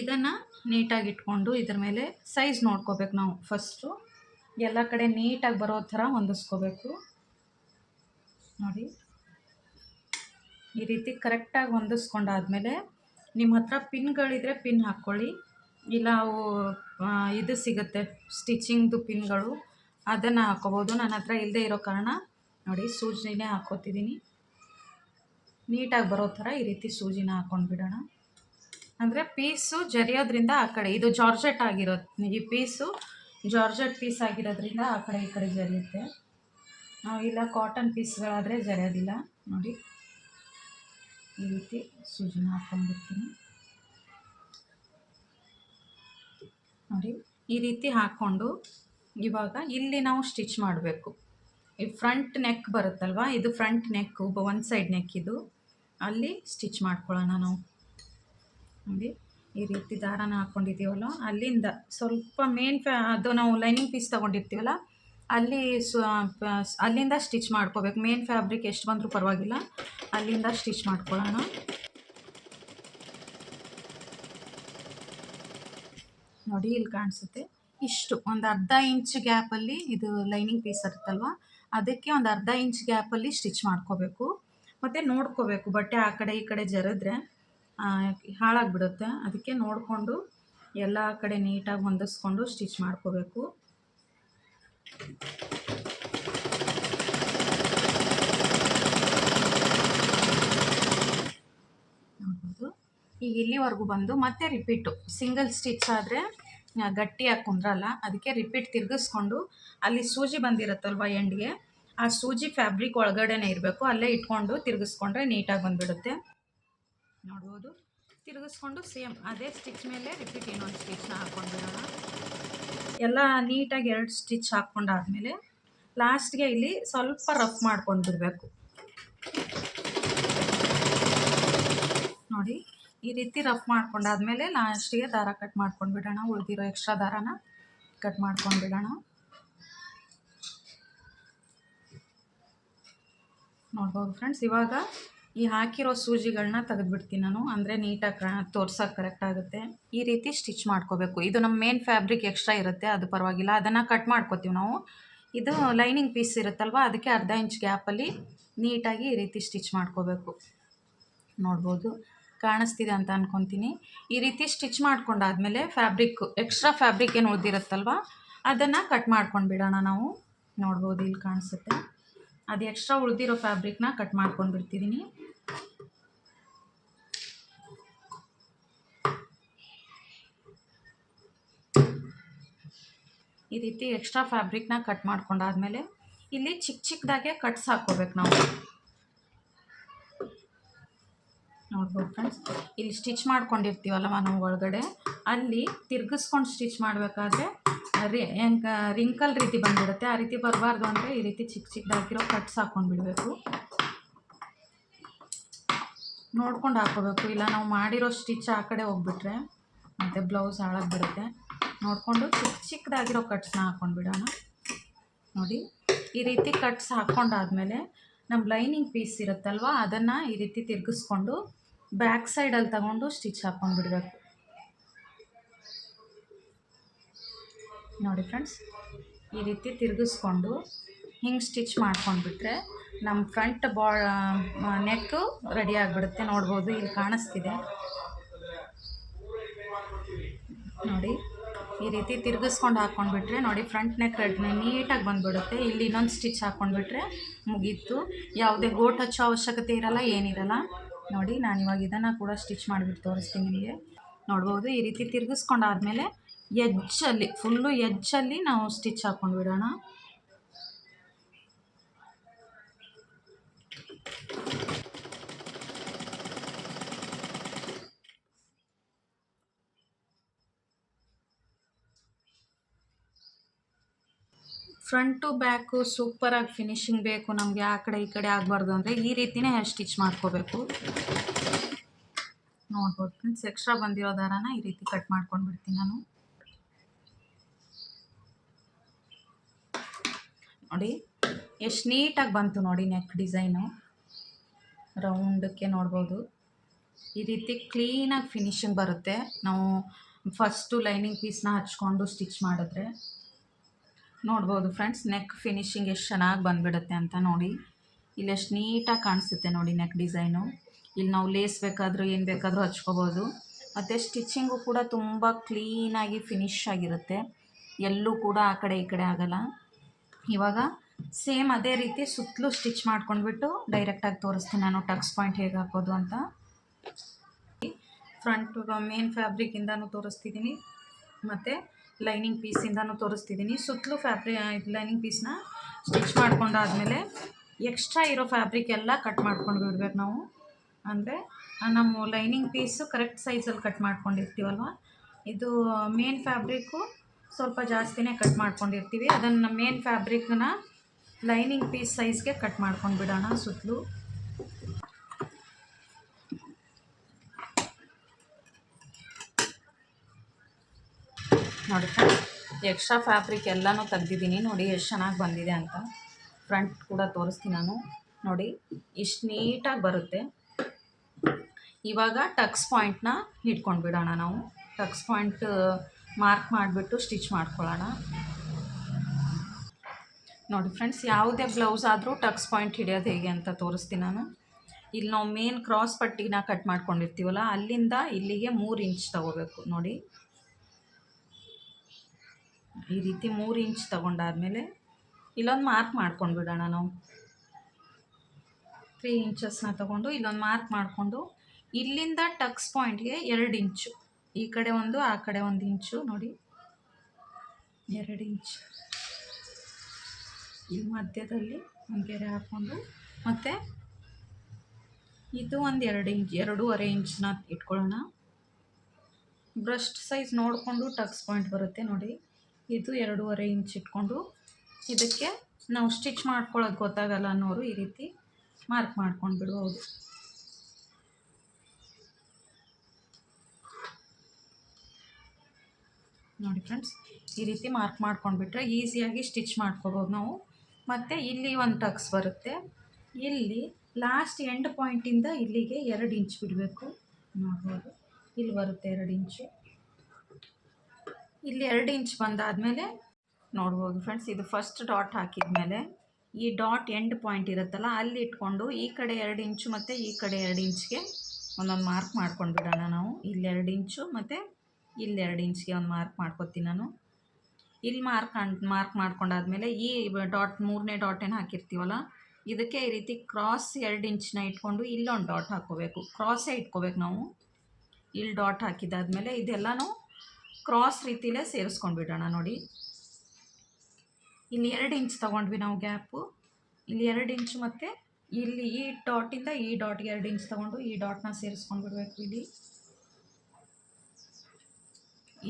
ಇದನ್ನು ನೀಟಾಗಿ ಇಟ್ಕೊಂಡು ಇದ್ರ ಮೇಲೆ ಸೈಜ್ ನೋಡ್ಕೋಬೇಕು ನಾವು ಫಸ್ಟು ಎಲ್ಲ ಕಡೆ ನೀಟಾಗಿ ಬರೋ ಥರ ಹೊಂದಿಸ್ಕೋಬೇಕು. ನೋಡಿ. ಈ ರೀತಿ ಕರೆಕ್ಟಾಗಿ ಹೊಂದಿಸ್ಕೊಂಡಾದ್ಮೇಲೆ ನಿಮ್ಮ ಹತ್ರ ಪಿನ್ಗಳಿದ್ರೆ ಪಿನ್ ಹಾಕ್ಕೊಳ್ಳಿ. ಇಲ್ಲ ಅವು ಇದು ಸಿಗುತ್ತೆ, ಸ್ಟಿಚಿಂಗ್ದು ಪಿನ್ಗಳು, ಅದನ್ನು ಹಾಕ್ಕೋಬೋದು. ನನ್ನ ಹತ್ರ ಇಲ್ಲದೆ ಇರೋ ಕಾರಣ ನೋಡಿ ಸೂಜಿನೇ ಹಾಕೋತಿದ್ದೀನಿ ನೀಟಾಗಿ ಬರೋ ಥರ ಈ ರೀತಿ ಸೂಜಿನ ಹಾಕ್ಕೊಂಡು ಬಿಡೋಣ ಅಂದರೆ ಪೀಸು ಜರಿಯೋದ್ರಿಂದ ಆ ಕಡೆ, ಇದು ಜಾರ್ಜೆಟ್ ಆಗಿರೋ ಈ ಪೀಸು ಜಾರ್ಜೆಟ್ ಪೀಸ್ ಆಗಿರೋದ್ರಿಂದ ಆ ಕಡೆ ಈ ಕಡೆ ಜರಿಯುತ್ತೆ. ಇಲ್ಲ ಕಾಟನ್ ಪೀಸ್ಗಳಾದರೆ ಜರಿಯೋದಿಲ್ಲ. ನೋಡಿ, ಈ ರೀತಿ ಸೂಜಿನ ಹಾಕ್ಕೊಂಡ್ಬಿಡ್ತೀನಿ. ನೋಡಿ, ಈ ರೀತಿ ಹಾಕ್ಕೊಂಡು ಇವಾಗ ಇಲ್ಲಿ ನಾವು ಸ್ಟಿಚ್ ಮಾಡಬೇಕು. ಈ ಫ್ರಂಟ್ ನೆಕ್ ಬರುತ್ತಲ್ವ? ಇದು front neck one side neck ಇದು. ಅಲ್ಲಿ ಸ್ಟಿಚ್ ಮಾಡ್ಕೊಳ್ಳೋಣ ನಾವು. ನೋಡಿ, ಈ ರೀತಿ ದಾರಾನ ಹಾಕ್ಕೊಂಡಿದ್ದೀವಲ್ಲ ಅಲ್ಲಿಂದ ಸ್ವಲ್ಪ ಮೇನ್ ಅದು ನಾವು ಲೈನಿಂಗ್ ಪೀಸ್ ತೊಗೊಂಡಿರ್ತೀವಲ್ಲ, ಅಲ್ಲಿ ಅಲ್ಲಿಂದ ಸ್ಟಿಚ್ ಮಾಡ್ಕೋಬೇಕು. ಮೇನ್ ಫ್ಯಾಬ್ರಿಕ್ ಎಷ್ಟು ಬಂದರೂ ಪರವಾಗಿಲ್ಲ. ಅಲ್ಲಿಂದ ಸ್ಟಿಚ್ ಮಾಡ್ಕೊಳ್ಳೋಣ. ನೋಡಿ, ಇಲ್ಲಿ ಕಾಣಿಸುತ್ತೆ. ಇಷ್ಟು, ಒಂದು ಅರ್ಧ ಇಂಚ್ ಗ್ಯಾಪಲ್ಲಿ ಇದು ಲೈನಿಂಗ್ ಪೀಸ್ ಇರುತ್ತಲ್ವ? ಅದಕ್ಕೆ ಒಂದು ಅರ್ಧ ಇಂಚ್ ಗ್ಯಾಪಲ್ಲಿ ಸ್ಟಿಚ್ ಮಾಡ್ಕೋಬೇಕು. ಮತ್ತು ನೋಡ್ಕೋಬೇಕು, ಬಟ್ಟೆ ಆ ಕಡೆ ಈ ಕಡೆ ಜರಿದ್ರೆ ಹಾಳಾಗಿಬಿಡುತ್ತೆ. ಅದಕ್ಕೆ ನೋಡಿಕೊಂಡು ಎಲ್ಲ ಕಡೆ ನೀಟಾಗಿ ಹೊಂದಿಸ್ಕೊಂಡು ಸ್ಟಿಚ್ ಮಾಡ್ಕೋಬೇಕು. ನೋಡ್ಬೋದು. ಈಗ ಇಲ್ಲಿವರೆಗೂ ಬಂದು ಮತ್ತೆ ರಿಪೀಟು ಸಿಂಗಲ್ ಸ್ಟಿಚ್ ಆದರೆ ಗಟ್ಟಿಯಾಗಿ ಕುಂದ್ರಲ್ಲ ಅದಕ್ಕೆ ರಿಪೀಟ್ ತಿರುಗಿಸ್ಕೊಂಡು ಅಲ್ಲಿ ಸೂಜಿ ಬಂದಿರುತ್ತಲ್ವ ಎಂಡ್ಗೆ ಆ ಸೂಜಿ ಫ್ಯಾಬ್ರಿಕ್ ಒಳಗಡೆನೇ ಇರಬೇಕು, ಅಲ್ಲೇ ಇಟ್ಕೊಂಡು ತಿರುಗಿಸ್ಕೊಂಡ್ರೆ ನೀಟಾಗಿ ಬಂದುಬಿಡುತ್ತೆ. ನೋಡ್ಬೋದು ತಿರುಗಿಸ್ಕೊಂಡು ಸೇಮ್ ಅದೇ ಸ್ಟಿಚ್ ಮೇಲೆ ರಿಪೀಟ್ ಇನ್ನೊಂದು ಸ್ಟಿಚ್ನ ಹಾಕ್ಕೊಂಡ್ಬಿಡೋಣ ಎಲ್ಲ ನೀಟಾಗಿ ಎರಡು ಸ್ಟಿಚ್ ಹಾಕ್ಕೊಂಡಾದ್ಮೇಲೆ ಲಾಸ್ಟ್ಗೆ ಇಲ್ಲಿ ಸ್ವಲ್ಪ ರಫ್ ಮಾಡ್ಕೊಂಡು ಬಿಡಬೇಕು ನೋಡಿ ಈ ರೀತಿ ರಫ್ ಮಾಡ್ಕೊಂಡಾದ್ಮೇಲೆ ಲಾಸ್ಟಿಗೆ ದಾರ ಕಟ್ ಮಾಡ್ಕೊಂಡು ಬಿಡೋಣ ಉಳಿದಿರೋ ಎಕ್ಸ್ಟ್ರಾ ದಾರಾನ ಕಟ್ ಮಾಡ್ಕೊಂಡು ಬಿಡೋಣ ನೋಡ್ಬೋದು ಫ್ರೆಂಡ್ಸ್ ಇವಾಗ ಈ ಹಾಕಿರೋ ಸೂಜಿಗಳನ್ನ ತೆಗೆದ್ಬಿಡ್ತೀನಿ ನಾನು. ಅಂದರೆ ನೀಟಾಗಿ ಕಾ, ತೋರ್ಸೋಕೆ ಕರೆಕ್ಟ್ ಆಗುತ್ತೆ. ಈ ರೀತಿ ಸ್ಟಿಚ್ ಮಾಡ್ಕೋಬೇಕು. ಇದು ನಮ್ಮ ಮೇನ್ ಫ್ಯಾಬ್ರಿಕ್ ಎಕ್ಸ್ಟ್ರಾ ಇರುತ್ತೆ, ಅದು ಪರವಾಗಿಲ್ಲ. ಅದನ್ನು ಕಟ್ ಮಾಡ್ಕೋತೀವಿ ನಾವು. ಇದು ಲೈನಿಂಗ್ ಪೀಸ್ ಇರುತ್ತಲ್ವ, ಅದಕ್ಕೆ ಅರ್ಧ ಇಂಚ್ ಗ್ಯಾಪಲ್ಲಿ ನೀಟಾಗಿ ಈ ರೀತಿ ಸ್ಟಿಚ್ ಮಾಡ್ಕೋಬೇಕು. ನೋಡ್ಬೋದು. ಕಾಣಿಸ್ತಿದೆ ಅಂತ ಅನ್ಕೊತೀನಿ. ಈ ರೀತಿ ಸ್ಟಿಚ್ ಮಾಡ್ಕೊಂಡಾದ್ಮೇಲೆ ಫ್ಯಾಬ್ರಿಕ್, ಎಕ್ಸ್ಟ್ರಾ ಫ್ಯಾಬ್ರಿಕ್ ಏನು ಉಳಿದಿರುತ್ತಲ್ವ? ಅದನ್ನು ಕಟ್ ಮಾಡ್ಕೊಂಡು ಬಿಡೋಣ ನಾವು. ನೋಡ್ಬೋದು ಇಲ್ಲಿ ಕಾಣಿಸುತ್ತೆ. ಅದು ಎಕ್ಸ್ಟ್ರಾ ಉಳಿದಿರೋ ಫ್ಯಾಬ್ರಿಕ್ನ ಕಟ್ ಮಾಡ್ಕೊಂಡು ಬಿಡ್ತಿದ್ದೀನಿ ಈ ರೀತಿ ಎಕ್ಸ್ಟ್ರಾ ಫ್ಯಾಬ್ರಿಕ್ನ ಕಟ್ ಮಾಡ್ಕೊಂಡಾದ್ಮೇಲೆ ಇಲ್ಲಿ ಚಿಕ್ಕ ಚಿಕ್ಕದಾಗೆ ಕಟ್ಸ್ ಹಾಕ್ಕೋಬೇಕು ನಾವು. ನೋಡ್ಬೋದು ಫ್ರೆಂಡ್ಸ್ ಇಲ್ಲಿ ಸ್ಟಿಚ್ ಮಾಡ್ಕೊಂಡಿರ್ತೀವಲ್ಲ ನಾವು ಒಳಗಡೆ, ಅಲ್ಲಿ ತಿರ್ಗಿಸ್ಕೊಂಡು ಸ್ಟಿಚ್ ಮಾಡಬೇಕಾದ್ರೆ ರಿ ರಿಂಕಲ್ ರೀತಿ ಬಂದ್ಬಿಡುತ್ತೆ. ಆ ರೀತಿ ಬರಬಾರ್ದು ಅಂದರೆ ಈ ರೀತಿ ಚಿಕ್ಕ ಚಿಕ್ಕದಾಗಿರೋ ಕಟ್ಸ್ ಹಾಕ್ಕೊಂಡು ಬಿಡಬೇಕು ನೋಡ್ಕೊಂಡು ಹಾಕೋಬೇಕು. ಇಲ್ಲ ನಾವು ಮಾಡಿರೋ ಸ್ಟಿಚ್ ಆ ಕಡೆ ಹೋಗ್ಬಿಟ್ರೆ ಮತ್ತು ಬ್ಲೌಸ್ ಹಾಳಾಗ್ಬಿಡುತ್ತೆ. ನೋಡಿಕೊಂಡು ಚಿಕ್ಕ ಚಿಕ್ಕದಾಗಿರೋ ಕಟ್ಸ್ನ ಹಾಕ್ಕೊಂಡು ಬಿಡೋಣ ನೋಡಿ, ಈ ರೀತಿ ಕಟ್ಸ್ ಹಾಕ್ಕೊಂಡಾದ್ಮೇಲೆ ನಮ್ಮ ಲೈನಿಂಗ್ ಪೀಸ್ ಇರುತ್ತಲ್ವ, ಅದನ್ನು ಈ ರೀತಿ ತಿರ್ಗಿಸ್ಕೊಂಡು ಬ್ಯಾಕ್ ಸೈಡಲ್ಲಿ ತಗೊಂಡು ಸ್ಟಿಚ್ ಹಾಕ್ಕೊಂಡು ಬಿಡಬೇಕು. ನೋಡಿ ಫ್ರೆಂಡ್ಸ್, ಈ ರೀತಿ ತಿರುಗಿಸ್ಕೊಂಡು ಹಿಂಗೆ ಸ್ಟಿಚ್ ಮಾಡ್ಕೊಂಡ್ಬಿಟ್ರೆ ನಮ್ಮ ಫ್ರಂಟ್ ಬಾ ನೆಕ್ಕು ರೆಡಿ ಆಗಿಬಿಡುತ್ತೆ. ನೋಡ್ಬೋದು, ಇಲ್ಲಿ ಕಾಣಿಸ್ತಿದೆ. ನೋಡಿ, ಈ ರೀತಿ ತಿರುಗಿಸ್ಕೊಂಡು ಹಾಕ್ಕೊಂಡ್ಬಿಟ್ರೆ ನೋಡಿ ಫ್ರಂಟ್ ನೆಕ್ ರೆಡ್ ನೀಟಾಗಿ ಬಂದುಬಿಡುತ್ತೆ. ಇಲ್ಲಿ ಇನ್ನೊಂದು ಸ್ಟಿಚ್ ಹಾಕ್ಕೊಂಡ್ಬಿಟ್ರೆ ಮುಗೀತು. ಯಾವುದೇ ಗೋಟ್ ಹಚ್ಚೋ ಅವಶ್ಯಕತೆ ಇರಲ್ಲ, ಏನಿರಲ್ಲ. ನೋಡಿ, ನಾನು ಇವಾಗ ಇದನ್ನು ಕೂಡ ಸ್ಟಿಚ್ ಮಾಡಿಬಿಟ್ಟು ತೋರಿಸ್ತೀನಿ ನಿಮಗೆ. ನೋಡ್ಬೋದು, ಈ ರೀತಿ ತಿರುಗಿಸ್ಕೊಂಡಾದ್ಮೇಲೆ ಎಜ್ಜಲ್ಲಿ ಫುಲ್ಲು ಎಜ್ಜಲ್ಲಿ ನಾವು ಸ್ಟಿಚ್ ಹಾಕ್ಕೊಂಡು ಬಿಡೋಣ. ಫ್ರಂಟು ಬ್ಯಾಕು ಸೂಪರಾಗಿ ಫಿನಿಶಿಂಗ್ ಬೇಕು, ನಮಗೆ ಆ ಕಡೆ ಈ ಕಡೆ ಆಗಬಾರ್ದು ಅಂದರೆ ಈ ರೀತಿನೇ ಸ್ಟಿಚ್ ಮಾಡ್ಕೋಬೇಕು. ನೋಡ್ಬೋದು ಫ್ರೆಂಡ್ಸ್ ಎಕ್ಸ್ಟ್ರಾ ಬಂದಿರೋ ದಾರಾನ ಈ ರೀತಿ ಕಟ್ ಮಾಡ್ಕೊಂಡು ಬಿಡ್ತೀನಿ ನಾನು. ನೋಡಿ, ಎಷ್ಟು ನೀಟಾಗಿ ಬಂತು ನೋಡಿ ನೆಕ್ ಡಿಸೈನು ರೌಂಡಕ್ಕೆ ನೋಡ್ಬೋದು. ಈ ರೀತಿ ಕ್ಲೀನಾಗಿ ಫಿನಿಶಿಂಗ್ ಬರುತ್ತೆ. ನಾವು ಫಸ್ಟು ಲೈನಿಂಗ್ ಪೀಸ್ನ ಹಚ್ಕೊಂಡು ಸ್ಟಿಚ್ ಮಾಡಿದ್ರೆ. ನೋಡ್ಬೋದು ಫ್ರೆಂಡ್ಸ್ ನೆಕ್ ಫಿನಿಶಿಂಗ್ ಎಷ್ಟು ಚೆನ್ನಾಗಿ ಬಂದುಬಿಡುತ್ತೆ ಅಂತ ನೋಡಿ. ಇಲ್ಲಿ ಎಷ್ಟು ನೀಟಾಗಿ ಕಾಣಿಸುತ್ತೆ ನೋಡಿ ನೆಕ್ ಡಿಸೈನು ಇಲ್ಲಿ ನಾವು ಲೇಸ್ ಬೇಕಾದರೂ ಏನು ಬೇಕಾದರೂ ಹಚ್ಕೋಬೋದು. ಮತ್ತು ಸ್ಟಿಚ್ಚಿಂಗು ಕೂಡ ತುಂಬ ಕ್ಲೀನಾಗಿ ಫಿನಿಶ್ ಆಗಿರುತ್ತೆ. ಎಲ್ಲೂ ಕೂಡ ಆ ಕಡೆ ಈ ಕಡೆ ಆಗಲ್ಲ. ಇವಾಗ ಸೇಮ್ ಅದೇ ರೀತಿ ಸುತ್ತಲೂ ಸ್ಟಿಚ್ ಮಾಡ್ಕೊಂಡ್ಬಿಟ್ಟು ಡೈರೆಕ್ಟಾಗಿ ತೋರಿಸ್ತೀನಿ ನಾನು ಟಕ್ಸ್ ಪಾಯಿಂಟ್ ಹೇಗೆ ಹಾಕೋದು ಅಂತ. ಫ್ರಂಟ್ ಮೇನ್ ಫ್ಯಾಬ್ರಿಕ್ಕಿಂದನೂ ತೋರಿಸ್ತಿದ್ದೀನಿ. ಮತ್ತು ಲೈನಿಂಗ್ ಪೀಸಿಂದನು ತೋರಿಸ್ತಿದ್ದೀನಿ ಸುತ್ತಲೂ ಫ್ಯಾಬ್ರಿ ಲೈನಿಂಗ್ ಪೀಸ್ನ ಸ್ಟಿಚ್ ಮಾಡ್ಕೊಂಡಾದಮೇಲೆ ಎಕ್ಸ್ಟ್ರಾ ಇರೋ ಫ್ಯಾಬ್ರಿಕ್ ಎಲ್ಲ ಕಟ್ ಮಾಡ್ಕೊಂಡು ಬಿಡ್ಬೇಕು ನಾವು. ಅಂದರೆ ನಮ್ಮ ಲೈನಿಂಗ್ ಪೀಸು ಕರೆಕ್ಟ್ ಸೈಜಲ್ಲಿ ಕಟ್ ಮಾಡ್ಕೊಂಡಿರ್ತೀವಲ್ವ? ಇದು ಮೇನ್ ಫ್ಯಾಬ್ರಿಕ್ಕು ಸ್ವಲ್ಪ ಜಾಸ್ತಿನೇ ಕಟ್ ಮಾಡ್ಕೊಂಡಿರ್ತೀವಿ. ಅದನ್ನು ಮೇನ್ ಫ್ಯಾಬ್ರಿಕ್ನ ಲೈನಿಂಗ್ ಪೀಸ್ ಸೈಜ್ಗೆ ಕಟ್ ಮಾಡ್ಕೊಂಡು ಬಿಡೋಣ ಸುತ್ತಲೂ. ನೋಡಿ ಫ್ರೆಂಡ್ಸ್ ಎಕ್ಸ್ಟ್ರಾ ಫ್ಯಾಬ್ರಿಕ್ ಎಲ್ಲನೂ ತೆಗ್ದಿದ್ದೀನಿ. ನೋಡಿ ಎಷ್ಟು ಚೆನ್ನಾಗಿ ಬಂದಿದೆ ಅಂತ. ಫ್ರಂಟ್ ಕೂಡ ತೋರಿಸ್ತೀನಿ ನಾನು. ನೋಡಿ, ಇಷ್ಟು ನೀಟಾಗಿ ಬರುತ್ತೆ. ಇವಾಗ ಟಕ್ಸ್ ಪಾಯಿಂಟ್ನ ಹಿಡ್ಕೊಂಡು ಬಿಡೋಣ ನಾವು. ಟಕ್ಸ್ ಪಾಯಿಂಟ್ ಮಾರ್ಕ್ ಮಾಡಿಬಿಟ್ಟು ಸ್ಟಿಚ್ ಮಾಡ್ಕೊಳ್ಳೋಣ. ನೋಡಿ ಫ್ರೆಂಡ್ಸ್, ಯಾವುದೇ ಬ್ಲೌಸ್ ಆದರೂ ಟಕ್ಸ್ ಪಾಯಿಂಟ್ ಹಿಡಿಯೋದು ಹೇಗೆ ಅಂತ ತೋರಿಸ್ತೀನಿ ನಾನು. ಇಲ್ಲಿ ನಾವು ಮೇನ್ ಕ್ರಾಸ್ ಪಟ್ಟಿನ ಕಟ್ ಮಾಡ್ಕೊಂಡಿರ್ತೀವಲ್ಲ, ಅಲ್ಲಿಂದ ಇಲ್ಲಿಗೆ ಮೂರು ಇಂಚ್ ತಗೋಬೇಕು. ನೋಡಿ ಈ ರೀತಿ ಮೂರು ಇಂಚ್ ತಗೊಂಡಾದ್ಮೇಲೆ ಇಲ್ಲೊಂದು ಮಾರ್ಕ್ ಮಾಡ್ಕೊಂಡು ಬಿಡೋಣ ನಾವು. ತ್ರೀ ಇಂಚಸ್ನ ತಗೊಂಡು ಇಲ್ಲೊಂದು ಮಾರ್ಕ್ ಮಾಡಿಕೊಂಡು ಇಲ್ಲಿಂದ ಟಕ್ಸ್ ಪಾಯಿಂಟ್ಗೆ ಎರಡು ಇಂಚು. ಈ ಕಡೆ ಒಂದು, ಆ ಕಡೆ ಒಂದು ಇಂಚು ನೋಡಿ. ಎರಡು ಇಂಚ್. ಇಲ್ಲಿ ಮಧ್ಯದಲ್ಲಿ ಒಂದು ಗೆರೆ ಹಾಕ್ಕೊಂಡು ಮತ್ತು ಇದು ಒಂದು ಎರಡು ಇಂಚ್, ಎರಡೂವರೆ ಇಂಚನ್ನ ಇಟ್ಕೊಳ್ಳೋಣ. ಬ್ರಸ್ಟ್ ಸೈಜ್ ನೋಡಿಕೊಂಡು ಟಕ್ಸ್ ಪಾಯಿಂಟ್ ಬರುತ್ತೆ ನೋಡಿ. ಇದು ಎರಡೂವರೆ ಇಂಚ್ ಇಟ್ಕೊಂಡು ಇದಕ್ಕೆ ನಾವು ಸ್ಟಿಚ್ ಮಾಡ್ಕೊಳ್ಳೋದು ಗೊತ್ತಾಗಲ್ಲ ಅನ್ನೋರು ಈ ರೀತಿ ಮಾರ್ಕ್ ಮಾಡ್ಕೊಂಡು ಬಿಡ್ಬೋದು. ನೋಡಿ ಫ್ರೆಂಡ್ಸ್, ಈ ರೀತಿ ಮಾರ್ಕ್ ಮಾಡ್ಕೊಂಡ್ಬಿಟ್ರೆ ಈಸಿಯಾಗಿ ಸ್ಟಿಚ್ ಮಾಡ್ಕೋಬೋದು ನಾವು. ಮತ್ತು ಇಲ್ಲಿ ಒಂದು ಟಕ್ಸ್ ಬರುತ್ತೆ. ಇಲ್ಲಿ ಲಾಸ್ಟ್ ಎಂಡ್ ಪಾಯಿಂಟಿಂದ ಇಲ್ಲಿಗೆ ಎರಡು ಇಂಚ್ ಬಿಡಬೇಕು. ನೋಡ್ಬೋದು. ಇಲ್ಲಿ ಬರುತ್ತೆ ಎರಡು ಇಂಚು. ಇಲ್ಲಿ ಎರಡು ಇಂಚ್ ಬಂದಾದಮೇಲೆ ನೋಡ್ಬೋದು ಫ್ರೆಂಡ್ಸ್ ಇದು ಫಸ್ಟ್ ಡಾಟ್ ಹಾಕಿದ್ಮೇಲೆ ಈ ಡಾಟ್ ಎಂಡ್ ಪಾಯಿಂಟ್ ಇರುತ್ತಲ್ಲ, ಅಲ್ಲಿ ಇಟ್ಕೊಂಡು ಈ ಕಡೆ ಎರಡು ಇಂಚು ಮತ್ತು ಈ ಕಡೆ ಎರಡು ಇಂಚ್ಗೆ ಒಂದೊಂದು ಮಾರ್ಕ್ ಮಾಡ್ಕೊಂಡು ಬಿಡೋಣ ನಾವು. ಇಲ್ಲಿ ಎರಡು ಇಂಚು ಮತ್ತು ಇಲ್ಲಿ ಎರಡು ಇಂಚ್ಗೆ ಒಂದು ಮಾರ್ಕ್ ಮಾಡ್ಕೊತೀನಿ ನಾನು. ಇಲ್ಲಿ ಮಾರ್ಕ್ ಮಾರ್ಕ್ ಮಾಡ್ಕೊಂಡಾದ್ಮೇಲೆ ಈ ಡಾಟ್ ಮೂರನೇ ಡಾಟ್ ಏನು ಹಾಕಿರ್ತೀವಲ್ಲ, ಇದಕ್ಕೆ ಈ ರೀತಿ ಕ್ರಾಸ್ ಎರಡು ಇಂಚನ್ನ ಇಟ್ಕೊಂಡು ಇಲ್ಲೊಂದು ಡಾಟ್ ಹಾಕ್ಕೋಬೇಕು. ಕ್ರಾಸೇ ಇಟ್ಕೋಬೇಕು ನಾವು. ಇಲ್ಲಿ ಡಾಟ್ ಹಾಕಿದ್ದಾದಮೇಲೆ ಇದೆಲ್ಲನೂ ಕ್ರಾಸ್ ರೀತಿಲೇ ಸೇರಿಸ್ಕೊಂಡ್ಬಿಡೋಣ ನೋಡಿ. ಇಲ್ಲಿ ಎರಡು ಇಂಚ್ ತೊಗೊಂಡ್ವಿ ನಾವು ಗ್ಯಾಪು ಇಲ್ಲಿ ಎರಡು ಇಂಚ್ ಮತ್ತು ಇಲ್ಲಿ ಈ ಡಾಟಿಂದ ಈ ಡಾಟ್ಗೆ ಎರಡು ಇಂಚ್ ತೊಗೊಂಡು ಈ ಡಾಟ್ನ ಸೇರಿಸ್ಕೊಂಡ್ಬಿಡ್ಬೇಕು ಇಲ್ಲಿ.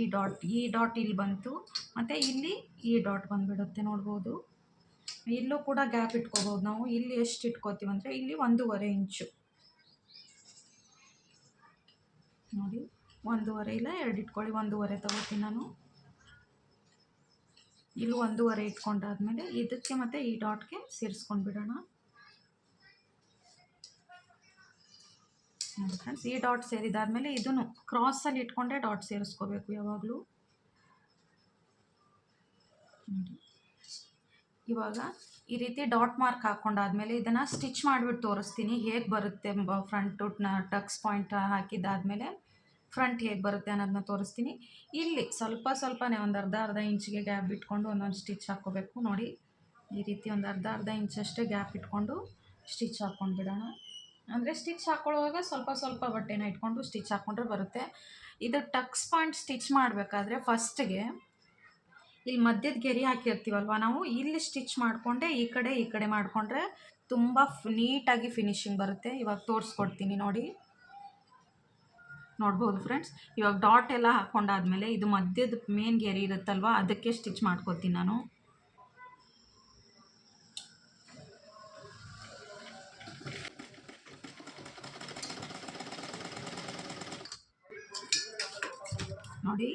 ಈ ಡಾಟ್ ಈ ಡಾಟ್ ಇಲ್ಲಿ ಬಂತು. ಮತ್ತು ಇಲ್ಲಿ ಈ ಡಾಟ್ ಬಂದುಬಿಡುತ್ತೆ ನೋಡ್ಬೋದು. ಇಲ್ಲೂ ಕೂಡ ಗ್ಯಾಪ್ ಇಟ್ಕೋಬೋದು ನಾವು. ಇಲ್ಲಿ ಎಷ್ಟು ಇಟ್ಕೋತೀವಿ ಅಂದರೆ ಇಲ್ಲಿ ಒಂದೂವರೆ ಇಂಚು ನೋಡಿ. ಒಂದೂವರೆ ಇಲ್ಲ, ಎರಡು ಇಟ್ಕೊಳ್ಳಿ, ಒಂದೂವರೆ ತಗೋತೀನಿ ನಾನು. ಇಲ್ಲಿ ಒಂದೂವರೆ ಇಟ್ಕೊಂಡಾದ್ಮೇಲೆ ಇದಕ್ಕೆ ಮತ್ತು ಈ ಡಾಟ್ಗೆ ಸೇರಿಸ್ಕೊಂಡು ಬಿಡೋಣ. ಫ್ರೆಂಡ್ಸ್ ಈ ಡಾಟ್ ಸೇರಿದಾದ್ಮೇಲೆ ಇದನ್ನು ಕ್ರಾಸಲ್ಲಿ ಇಟ್ಕೊಂಡೆ ಡಾಟ್ ಸೇರಿಸ್ಕೋಬೇಕು ಯಾವಾಗಲೂ. ಇವಾಗ ಈ ರೀತಿ ಡಾಟ್ ಮಾರ್ಕ್ ಹಾಕ್ಕೊಂಡಾದ್ಮೇಲೆ ಇದನ್ನು ಸ್ಟಿಚ್ ಮಾಡಿಬಿಟ್ಟು ತೋರಿಸ್ತೀನಿ, ಹೇಗೆ ಬರುತ್ತೆ ಫ್ರಂಟ್ ಟಕ್ಸ್ ಪಾಯಿಂಟ್ ಹಾಕಿದ್ದಾದಮೇಲೆ. ಫ್ರಂಟ್ ಹೇಗೆ ಬರುತ್ತೆ ಅನ್ನೋದನ್ನ ತೋರಿಸ್ತೀನಿ. ಇಲ್ಲಿ ಸ್ವಲ್ಪ ಸ್ವಲ್ಪನೇ ಒಂದು ಅರ್ಧ ಅರ್ಧ ಇಂಚಿಗೆ ಗ್ಯಾಪ್ ಇಟ್ಕೊಂಡು ಒಂದೊಂದು ಸ್ಟಿಚ್ ಹಾಕ್ಕೋಬೇಕು. ನೋಡಿ, ಈ ರೀತಿ ಒಂದು ಅರ್ಧ ಅರ್ಧ ಇಂಚಷ್ಟೇ ಗ್ಯಾಪ್ ಇಟ್ಕೊಂಡು ಸ್ಟಿಚ್ ಹಾಕ್ಕೊಂಡು ಬಿಡೋಣ. ಅಂದರೆ ಸ್ಟಿಚ್ ಹಾಕ್ಕೊಳ್ಳುವಾಗ ಸ್ವಲ್ಪ ಸ್ವಲ್ಪ ಬಟ್ಟೆನ ಇಟ್ಕೊಂಡು ಸ್ಟಿಚ್ ಹಾಕ್ಕೊಂಡ್ರೆ ಬರುತ್ತೆ. ಇದು ಟಕ್ಸ್ ಪಾಯಿಂಟ್ ಸ್ಟಿಚ್ ಮಾಡಬೇಕಾದ್ರೆ ಫಸ್ಟ್ಗೆ ಇಲ್ಲಿ ಮಧ್ಯದ ಗೆರೆ ಹಾಕಿರ್ತೀವಲ್ವ, ನಾವು ಇಲ್ಲಿ ಸ್ಟಿಚ್ ಮಾಡಿಕೊಂಡೆ ಈ ಕಡೆ ಈ ಕಡೆ ಮಾಡಿಕೊಂಡ್ರೆ ತುಂಬ ನೀಟಾಗಿ ಫಿನಿಶಿಂಗ್ ಬರುತ್ತೆ. ಇವಾಗ ತೋರಿಸ್ಕೊಡ್ತೀನಿ ನೋಡಿ. ನೋಡ್ಬೋದು ಫ್ರೆಂಡ್ಸ್ ಇವಾಗ ಡಾಟ್ ಎಲ್ಲ ಹಾಕ್ಕೊಂಡಾದ್ಮೇಲೆ ಇದು ಮಧ್ಯದ ಮೇನ್ ಗೆರೆ ಇರುತ್ತಲ್ವ, ಅದಕ್ಕೆ ಸ್ಟಿಚ್ ಮಾಡ್ಕೋತೀನಿ ನಾನು. ನೋಡಿ,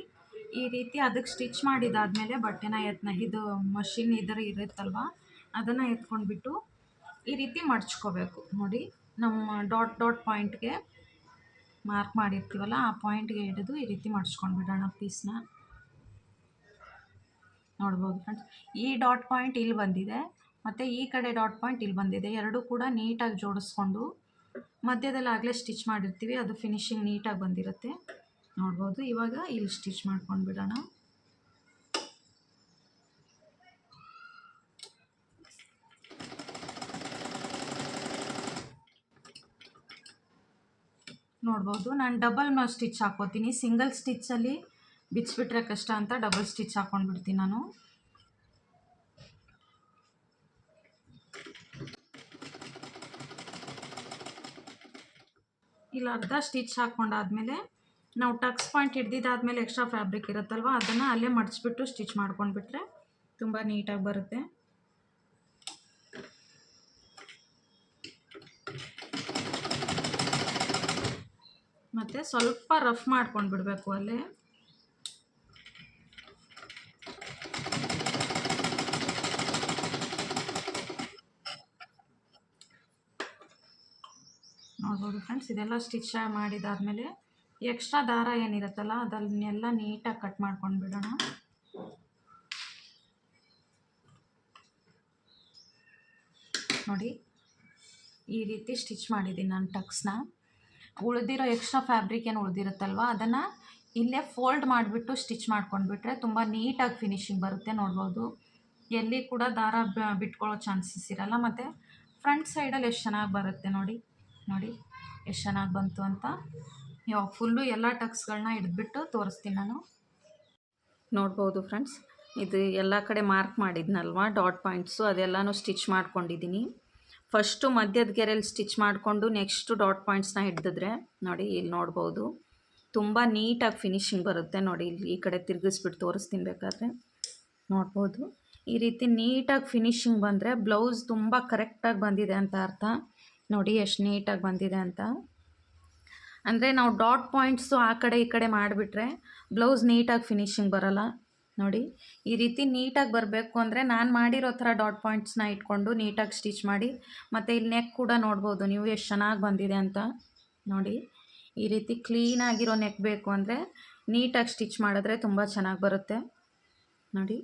ಈ ರೀತಿ ಅದಕ್ಕೆ ಸ್ಟಿಚ್ ಮಾಡಿದಾದ್ಮೇಲೆ ಬಟ್ಟೆನ ಎತ್ನ, ಇದು ಮಷಿನ್ ಇದರ ಇರುತ್ತಲ್ವ, ಅದನ್ನು ಎತ್ಕೊಂಡ್ಬಿಟ್ಟು ಈ ರೀತಿ ಮಡ್ಚ್ಕೋಬೇಕು. ನೋಡಿ, ನಮ್ಮ ಡಾಟ್ ಡಾಟ್ ಪಾಯಿಂಟ್ಗೆ ಮಾರ್ಕ್ ಮಾಡಿರ್ತೀವಲ್ಲ, ಆ ಪಾಯಿಂಟ್ಗೆ ಹಿಡಿದು ಈ ರೀತಿ ಮಾಡಿಸ್ಕೊಂಡು ಬಿಡೋಣ ಪೀಸ್ನ ನೋಡ್ಬೋದು ಫ್ರೆಂಡ್ಸ್ ಈ ಡಾಟ್ ಪಾಯಿಂಟ್ ಇಲ್ಲಿ ಬಂದಿದೆ, ಮತ್ತು ಈ ಕಡೆ ಡಾಟ್ ಪಾಯಿಂಟ್ ಇಲ್ಲಿ ಬಂದಿದೆ. ಎರಡೂ ಕೂಡ ನೀಟಾಗಿ ಜೋಡಿಸ್ಕೊಂಡು ಮಧ್ಯದಲ್ಲಿ ಆಗಲೇ ಸ್ಟಿಚ್ ಮಾಡಿರ್ತೀವಿ, ಅದು ಫಿನಿಶಿಂಗ್ ನೀಟಾಗಿ ಬಂದಿರುತ್ತೆ. ನೋಡ್ಬೋದು, ಇವಾಗ ಇಲ್ಲಿ ಸ್ಟಿಚ್ ಮಾಡ್ಕೊಂಡು ಬಿಡೋಣ. ನೋಡ್ಬೋದು. ನಾನು ಡಬಲ್ ಸ್ಟಿಚ್ ಹಾಕೋತೀನಿ. ಸಿಂಗಲ್ ಸ್ಟಿಚ್ಚಲ್ಲಿ ಬಿಚ್ಚಿಬಿಟ್ರೆ ಕಷ್ಟ ಅಂತ ಡಬಲ್ ಸ್ಟಿಚ್ ಹಾಕ್ಕೊಂಡ್ಬಿಡ್ತೀನಿ ನಾನು. ಇಲ್ಲ, ಅರ್ಧ ಸ್ಟಿಚ್ ಹಾಕ್ಕೊಂಡಾದ್ಮೇಲೆ ನಾವು ಟಕ್ಸ್ ಪಾಯಿಂಟ್ ಹಿಡ್ದಿದ್ದಾದ್ಮೇಲೆ ಎಕ್ಸ್ಟ್ರಾ ಫ್ಯಾಬ್ರಿಕ್ ಇರುತ್ತಲ್ವ, ಅದನ್ನು ಅಲ್ಲೇ ಮಡಿಸ್ಬಿಟ್ಟು ಸ್ಟಿಚ್ ಮಾಡ್ಕೊಂಡ್ಬಿಟ್ರೆ ತುಂಬ ನೀಟಾಗಿ ಬರುತ್ತೆ. ಮತ್ತು ಸ್ವಲ್ಪ ರಫ್ ಮಾಡ್ಕೊಂಡು ಬಿಡಬೇಕು ಅಲ್ಲಿ. ನೋಡ್ಬೋದು ಫ್ರೆಂಡ್ಸ್ ಇದೆಲ್ಲ ಸ್ಟಿಚ್ ಮಾಡಿದಾದ್ಮೇಲೆ ಎಕ್ಸ್ಟ್ರಾ ದಾರ ಏನಿರುತ್ತಲ್ಲ, ಅದನ್ನೆಲ್ಲ ನೀಟಾಗಿ ಕಟ್ ಮಾಡ್ಕೊಂಡು ಬಿಡೋಣ ನೋಡಿ, ಈ ರೀತಿ ಸ್ಟಿಚ್ ಮಾಡಿದ್ದೀನಿ ನಾನು ಟಕ್ಸ್ನ ಉಳಿದಿರೋ ಎಕ್ಸ್ಟ್ರಾ ಫ್ಯಾಬ್ರಿಕ್ ಏನು ಉಳಿದಿರುತ್ತಲ್ವ, ಅದನ್ನು ಇಲ್ಲೇ ಫೋಲ್ಡ್ ಮಾಡಿಬಿಟ್ಟು ಸ್ಟಿಚ್ ಮಾಡ್ಕೊಂಡ್ಬಿಟ್ರೆ ತುಂಬ ನೀಟಾಗಿ ಫಿನಿಶಿಂಗ್ ಬರುತ್ತೆ ನೋಡ್ಬೋದು. ಎಲ್ಲಿ ಕೂಡ ದಾರ ಬಿಟ್ಕೊಳ್ಳೋ ಚಾನ್ಸಸ್ ಇರಲ್ಲ, ಮತ್ತು ಫ್ರಂಟ್ ಸೈಡಲ್ಲಿ ಎಷ್ಟು ಚೆನ್ನಾಗಿ ಬರುತ್ತೆ ನೋಡಿ ನೋಡಿ ಎಷ್ಟು ಚೆನ್ನಾಗಿ ಬಂತು ಅಂತ. ಯಾವ ಫುಲ್ಲು ಎಲ್ಲ ಟಕ್ಸ್ಗಳನ್ನ ಹಿಡಿದ್ಬಿಟ್ಟು ತೋರಿಸ್ತೀನಿ ನಾನು. ನೋಡ್ಬೋದು ಫ್ರೆಂಡ್ಸ್ ಇದು ಎಲ್ಲ ಕಡೆ ಮಾರ್ಕ್ ಮಾಡಿದ್ನಲ್ವ ಡಾಟ್ ಪಾಯಿಂಟ್ಸು ಅದೆಲ್ಲನೂ ಸ್ಟಿಚ್ ಮಾಡ್ಕೊಂಡಿದ್ದೀನಿ ಫಸ್ಟು ಮಧ್ಯದ ಗೆರೆಯಲ್ಲಿ ಸ್ಟಿಚ್ ಮಾಡಿಕೊಂಡು ನೆಕ್ಸ್ಟು ಡಾಟ್ ಪಾಯಿಂಟ್ಸ್ನ ಹಿಡಿದಿದ್ರೆ ನೋಡಿ ಇಲ್ಲಿ ನೋಡ್ಬೋದು. ತುಂಬ ನೀಟಾಗಿ ಫಿನಿಶಿಂಗ್ ಬರುತ್ತೆ ನೋಡಿ ಇಲ್ಲಿ ಈ ಕಡೆ ತಿರುಗಿಸ್ಬಿಟ್ಟು ತೋರಿಸ್ತೀನಿ ಬೇಕಾದ್ರೆ. ನೋಡ್ಬೋದು. ಈ ರೀತಿ ನೀಟಾಗಿ ಫಿನಿಶಿಂಗ್ ಬಂದರೆ ಬ್ಲೌಸ್ ತುಂಬ ಕರೆಕ್ಟಾಗಿ ಬಂದಿದೆ ಅಂತ ಅರ್ಥ. ನೋಡಿ ಎಷ್ಟು ನೀಟಾಗಿ ಬಂದಿದೆ ಅಂತ. ಅಂದರೆ ನಾವು ಡಾಟ್ ಪಾಯಿಂಟ್ಸು ಆ ಕಡೆ ಈ ಕಡೆ ಮಾಡಿಬಿಟ್ರೆ ಬ್ಲೌಸ್ ನೀಟಾಗಿ ಫಿನಿಶಿಂಗ್ ಬರಲ್ಲ. ನೋಡಿ, ಈ ರೀತಿ ನೀಟಾಗಿ ಬರಬೇಕು ಅಂದರೆ ನಾನು ಮಾಡಿರೋ ಥರ ಡಾಟ್ ಪಾಯಿಂಟ್ಸ್ನ ಇಟ್ಕೊಂಡು ನೀಟಾಗಿ ಸ್ಟಿಚ್ ಮಾಡಿ, ಮತ್ತು ಇಲ್ಲಿ ನೆಕ್ ಕೂಡ ನೋಡ್ಬೋದು ನೀವು ಎಷ್ಟು ಚೆನ್ನಾಗಿ ಬಂದಿದೆ ಅಂತ. ನೋಡಿ, ಈ ರೀತಿ ಕ್ಲೀನಾಗಿರೋ ನೆಕ್ ಬೇಕು ಅಂದರೆ ನೀಟಾಗಿ ಸ್ಟಿಚ್ ಮಾಡಿದ್ರೆ ತುಂಬ ಚೆನ್ನಾಗಿ ಬರುತ್ತೆ. ನೋಡಿ,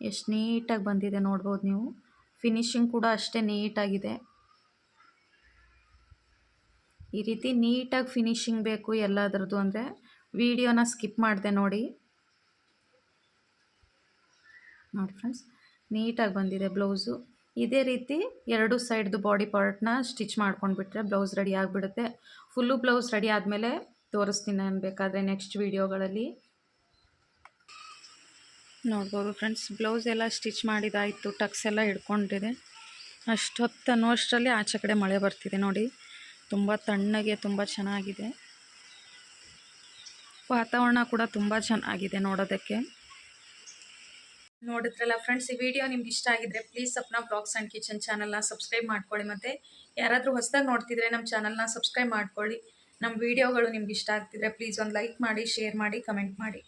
ಎಷ್ಟು ನೀಟಾಗಿ ಬಂದಿದೆ ನೋಡ್ಬೋದು ನೀವು. ಫಿನಿಶಿಂಗ್ ಕೂಡ ಅಷ್ಟೇ ನೀಟಾಗಿದೆ. ಈ ರೀತಿ ನೀಟಾಗಿ ಫಿನಿಶಿಂಗ್ ಬೇಕು ಎಲ್ಲದರದ್ದು ಅಂದರೆ ವಿಡಿಯೋನ ಸ್ಕಿಪ್ ಮಾಡಿದೆ ನೋಡಿ. ನೋಡಿ ಫ್ರೆಂಡ್ಸ್, ನೀಟಾಗಿ ಬಂದಿದೆ ಬ್ಲೌಸು. ಇದೇ ರೀತಿ ಎರಡು ಸೈಡ್ದು ಬಾಡಿ ಪಾರ್ಟ್ನ ಸ್ಟಿಚ್ ಮಾಡ್ಕೊಂಡ್ಬಿಟ್ರೆ ಬ್ಲೌಸ್ ರೆಡಿ ಆಗಿಬಿಡುತ್ತೆ. ಫುಲ್ಲು ಬ್ಲೌಸ್ ರೆಡಿ ಆದಮೇಲೆ ತೋರಿಸ್ತೀನಿ ನಾನು ಬೇಕಾದರೆ ನೆಕ್ಸ್ಟ್ ವೀಡಿಯೋಗಳಲ್ಲಿ ನೋಡ್ಬೋದು ಫ್ರೆಂಡ್ಸ್, ಬ್ಲೌಸ್ ಎಲ್ಲ ಸ್ಟಿಚ್ ಮಾಡಿದಾಯಿತು ಟಕ್ಸ್ ಎಲ್ಲ ಹಿಡ್ಕೊಂಡಿದೆ. ಅಷ್ಟೊತ್ತು ಅನ್ನೋಷ್ಟರಲ್ಲಿ ಆಚೆ ಕಡೆ ಮಳೆ ಬರ್ತಿದೆ ನೋಡಿ. ತುಂಬ ತಣ್ಣಗೆ, ತುಂಬ ಚೆನ್ನಾಗಿದೆ. ವಾತಾವರಣ ಕೂಡ ತುಂಬ ಚೆನ್ನಾಗಿದೆ ನೋಡೋದಕ್ಕೆ. ನೋಡಿದ್ರಲ್ಲ ಫ್ರೆಂಡ್ಸ್ ಈ ವಿಡಿಯೋ ನಿಮ್ಗೆ ಇಷ್ಟ ಆಗಿದ್ರೆ please Sapna blogs and kitchen ಚಾನಲ್ನ ಸಬ್ಸ್ಕ್ರೈಬ್ ಮಾಡ್ಕೊಳ್ಳಿ ಮತ್ತು ಯಾರಾದರೂ ಹೊಸದಾಗಿ ನೋಡ್ತಿದ್ರೆ ನಮ್ಮ ಚಾನಲ್ನ ಸಬ್ಸ್ಕ್ರೈಬ್ ಮಾಡ್ಕೊಳ್ಳಿ. ನಮ್ಮ ವಿಡಿಯೋಗಳು ನಿಮ್ಗೆ ಇಷ್ಟ ಆಗ್ತಿದ್ರೆ ಪ್ಲೀಸ್ ಒಂದು ಲೈಕ್ ಮಾಡಿ ಶೇರ್ ಮಾಡಿ ಕಮೆಂಟ್ ಮಾಡಿ.